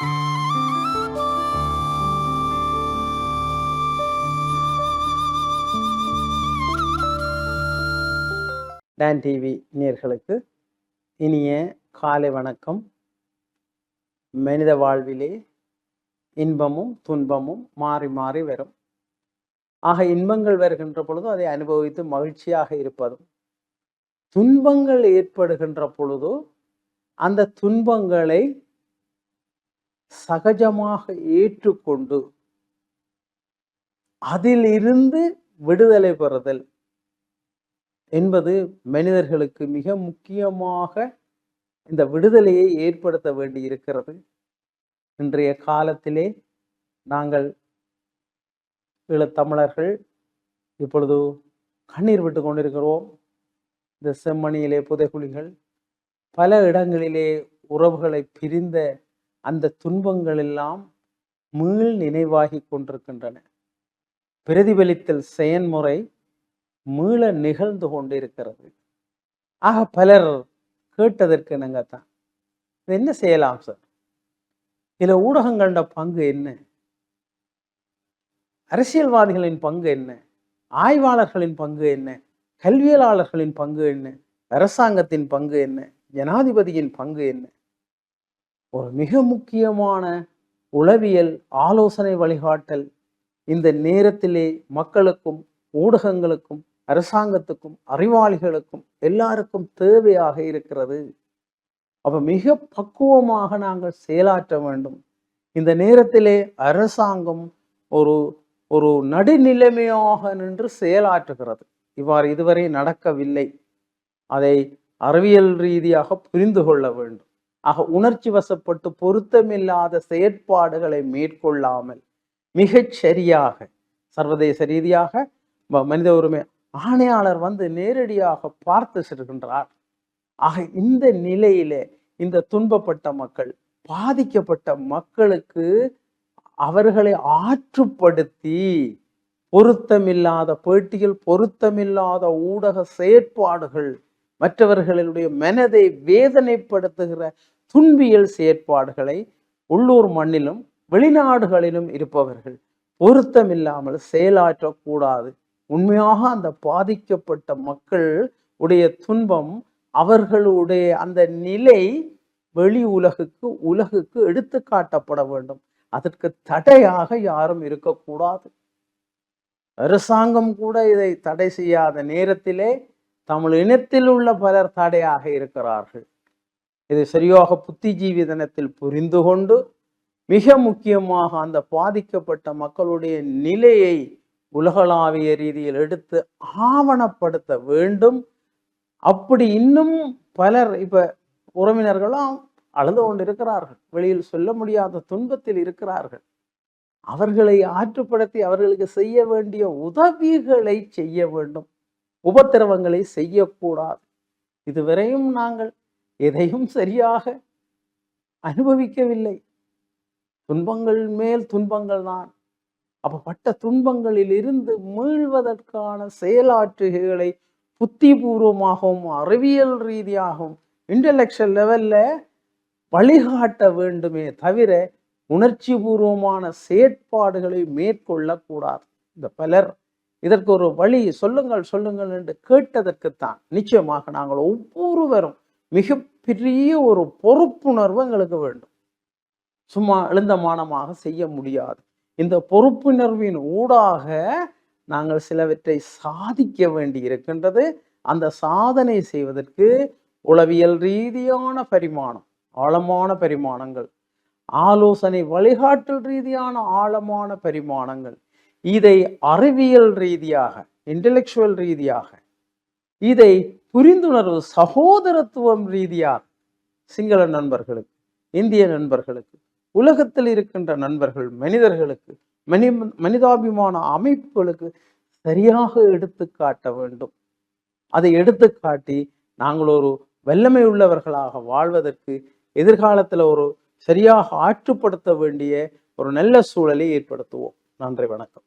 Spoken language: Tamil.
டான் டிவி நேர்களுக்கு இனிய காலை வணக்கம். மனித வாழ்விலே இன்பமும் துன்பமும் மாறி மாறி வரும். ஆக இன்பங்கள் வருகின்ற பொழுது அதை அனுபவித்து மகிழ்ச்சியாக இருப்பதும் துன்பங்கள் ஏற்படுகின்ற பொழுதோ அந்த துன்பங்களை சகஜமாக ஏற்றுக்கொண்டு அதிலிருந்து விடுதலை பெறுதல் என்பது மனிதர்களுக்கு மிக முக்கியமாக இந்த விடுதலையை ஏற்படுத்த வேண்டி இருக்கிறது இன்றைய காலத்திலே நாங்கள் ஈழத்தமிழர்கள் இப்பொழுது கண்ணீர் விட்டு கொண்டிருக்கிறோம். இந்த செம்மணியிலே புதைகுழிகள் பல இடங்களிலே உறவுகளை பிரிந்த அந்த துன்பங்கள் எல்லாம் மீள் நினைவாகி கொண்டிருக்கின்றன. பிரதிபலித்தல் செயன்முறை மீள நிகழ்ந்து கொண்டிருக்கிறது. ஆக பலர் கேட்டதற்கு என்னங்கத்தான் இது என்ன செய்யலாம் சார் இதில் ஊடகங்களோட பங்கு என்ன? அரசியல்வாதிகளின் பங்கு என்ன? ஆய்வாளர்களின் பங்கு என்ன? கல்வியலாளர்களின் பங்கு என்ன? அரசாங்கத்தின் பங்கு என்ன? ஜனாதிபதியின் பங்கு என்ன? ஒரு மிக முக்கியமான உளவியல் ஆலோசனை வழிகாட்டல். இந்த நேரத்திலே மக்களுக்கும் ஊடகங்களுக்கும் அரசாங்கத்துக்கும் அறிவாளிகளுக்கும் எல்லாருக்கும் தேவையாக இருக்கிறது. அப்ப மிக பக்குவமாக நாங்கள் செயலாற்ற வேண்டும். இந்த நேரத்திலே அரசாங்கம் ஒரு ஒரு நடுநிலைமையாக நின்று செயலாற்றுகிறது. இவ்வாறு இதுவரை நடக்கவில்லை. அதை அறிவியல் ரீதியாக புரிந்து கொள்ள வேண்டும். ஆக உணர்ச்சி வசப்பட்டு பொருத்தமில்லாத செயற்பாடுகளை மேற்கொள்ளாமல் மிகச் சரியாக சர்வதேச ரீதியாக மனித உரிமை ஆணையாளர் வந்து நேரடியாக பார்த்து செல்கின்றார். ஆக இந்த நிலையிலே இந்த துன்பப்பட்ட மக்கள் பாதிக்கப்பட்ட மக்களுக்கு அவர்களை ஆற்றுப்படுத்தி பொருத்தமில்லாத பேட்டியில் பொருத்தமில்லாத ஊடக செயற்பாடுகள் மற்றவர்களுடைய மனதை வேதனைப்படுத்துகிற துன்பியல் செயற்பாடுகளை உள்ளூர் மண்ணிலும் வெளிநாடுகளிலும் இருப்பவர்கள் பொருத்தமில்லாமல் செயலாற்றக்கூடாது. உண்மையாக அந்த பாதிக்கப்பட்ட மக்கள் உடைய துன்பம் அவர்களுடைய அந்த நிலை வெளி உலகுக்கு உலகுக்கு எடுத்து காட்டப்பட வேண்டும். அதற்கு தடையாக யாரும் இருக்கக்கூடாது. அரசாங்கம் கூட இதை தடை செய்யாத நேரத்திலே தமிழ் இனத்தில் உள்ள பலர் தடையாக இருக்கிறார்கள். இது சரியாக புத்திஜீவி தினத்தில் புரிந்து கொண்டு மிக முக்கியமாக அந்த பாதிக்கப்பட்ட மக்களுடைய நிலையை உலகளாவிய ரீதியில் எடுத்து ஆவணப்படுத்த வேண்டும். அப்படி இன்னும் பலர் இப்ப உறவினர்களும் அழுது கொண்டு இருக்கிறார்கள் வெளியில் சொல்ல முடியாத துன்பத்தில் இருக்கிறார்கள். அவர்களை ஆற்றுப்படுத்தி அவர்களுக்கு செய்ய வேண்டிய உதவிகளை செய்ய வேண்டும். உபத்திரவங்களை செய்யக்கூடாது. இதுவரையும் நாங்கள் எதையும் சரியாக அனுபவிக்கவில்லை. துன்பங்கள் மேல் துன்பங்கள் தான். அப்ப பட்ட துன்பங்களில் இருந்து மீள்வதற்கான செயலாற்றுகைகளை புத்திபூர்வமாகவும் அறிவியல் ரீதியாகவும் இன்டலெக்சுவல் லெவல்ல வழிகாட்ட வேண்டுமே தவிர உணர்ச்சி பூர்வமான செயற்பாடுகளை மேற்கொள்ளக்கூடாது. இந்த பலர் இதற்கு ஒரு வழி சொல்லுங்கள் சொல்லுங்கள் என்று கேட்டதற்குத்தான் நிச்சயமாக நாங்கள் ஒவ்வொருவரும் மிகப்பெரிய ஒரு பொறுப்புணர்வு எங்களுக்கு வேண்டும். சும்மா எழுந்தமானமாக செய்ய முடியாது. இந்த பொறுப்புணர்வின் ஊடாக நாங்கள் சிலவற்றை சாதிக்க வேண்டி இருக்கின்றது. அந்த சாதனை செய்வதற்கு உளவியல் ரீதியான பரிமாணம் ஆழமான பரிமாணங்கள் ஆலோசனை வழிகாட்டல் ரீதியான ஆழமான பரிமாணங்கள் இதை அறிவியல் ரீதியாக இன்டலெக்சுவல் ரீதியாக இதை புரிந்துணர்வு சகோதரத்துவம் ரீதியாக சிங்கள நண்பர்களுக்கு இந்திய நண்பர்களுக்கு உலகத்தில் இருக்கின்ற நண்பர்கள் மனிதர்களுக்கு மனி மனிதாபிமான அமைப்புகளுக்கு சரியாக எடுத்து காட்ட வேண்டும். அதை எடுத்து காட்டி நாங்கள் ஒரு வல்லமை உள்ளவர்களாக வாழ்வதற்கு எதிர்காலத்தில் ஒரு சரியாக ஆற்றுப்படுத்த வேண்டிய ஒரு நல்ல சூழலை ஏற்படுத்துவோம். நன்றி வணக்கம்.